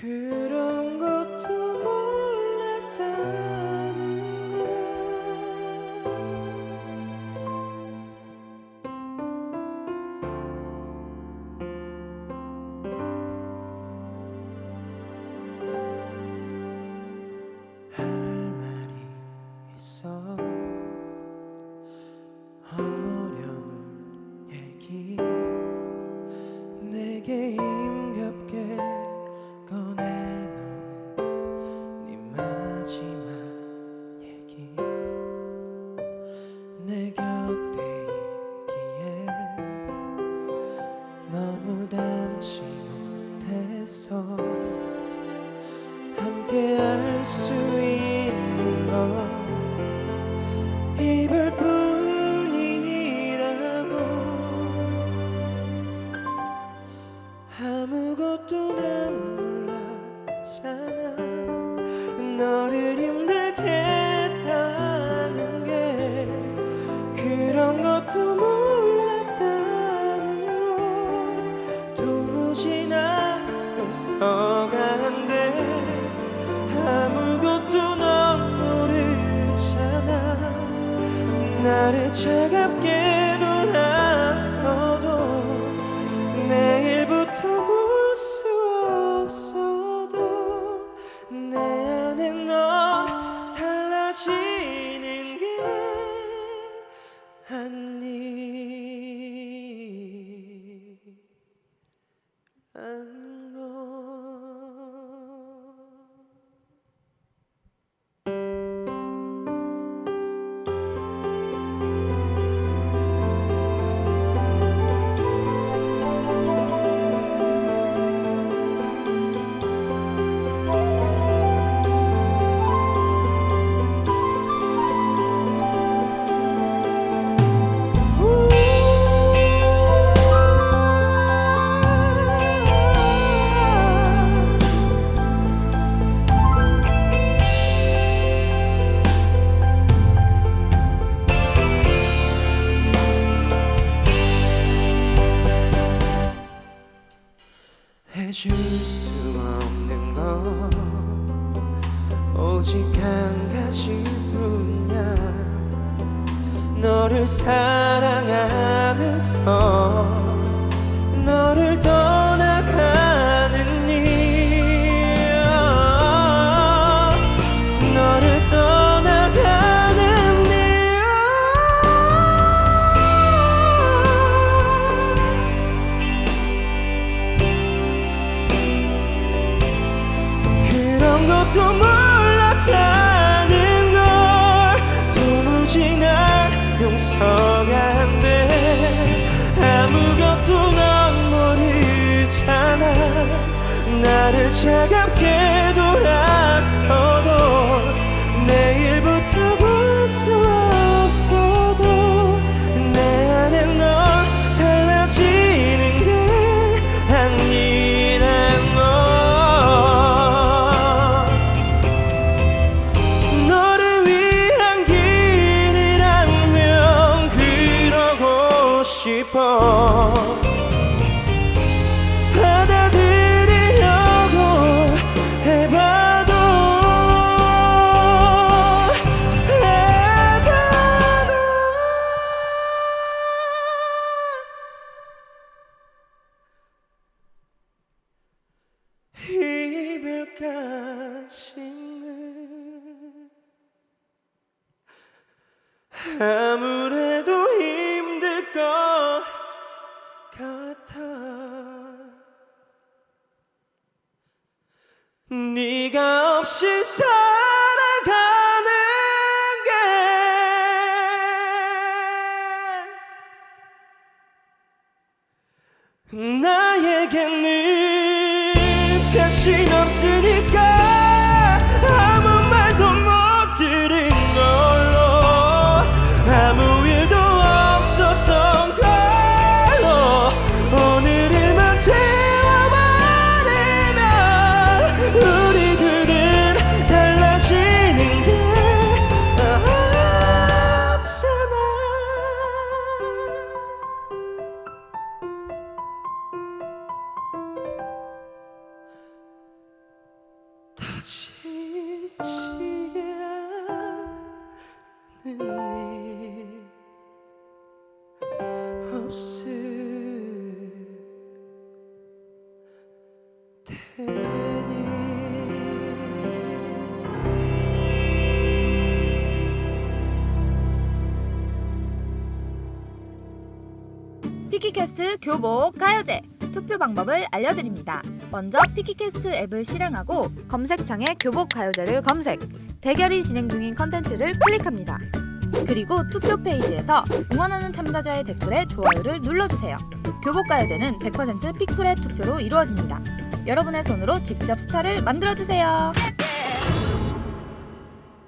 could 수 있는 건 이별 뿐이라고. 아무것도 난 몰랐잖아. 너를 힘들게 했다는 게 그런 것도 몰랐다는 걸. 도무지 나 용서가 나를 차갑게 돌아서도 내일 오직 한 가지뿐이야. 너를 사랑하면서 너를 떠 용서가 안 돼. 아무것도 넌 모르잖아. 나를 차갑게 아무래도 힘들 것 같아. 네가 없이 살아가는 게 나에게는 자신 없으니까 피키캐스트 교복 가요제 투표 방법을 알려드립니다. 먼저 피키캐스트 앱을 실행하고 검색창에 교복 가요제를 검색, 대결이 진행 중인 컨텐츠를 클릭합니다. 그리고 투표 페이지에서 응원하는 참가자의 댓글에 좋아요를 눌러주세요. 교복 가요제는 100% 픽플의 투표로 이루어집니다. 여러분의 손으로 직접 스타를 만들어주세요.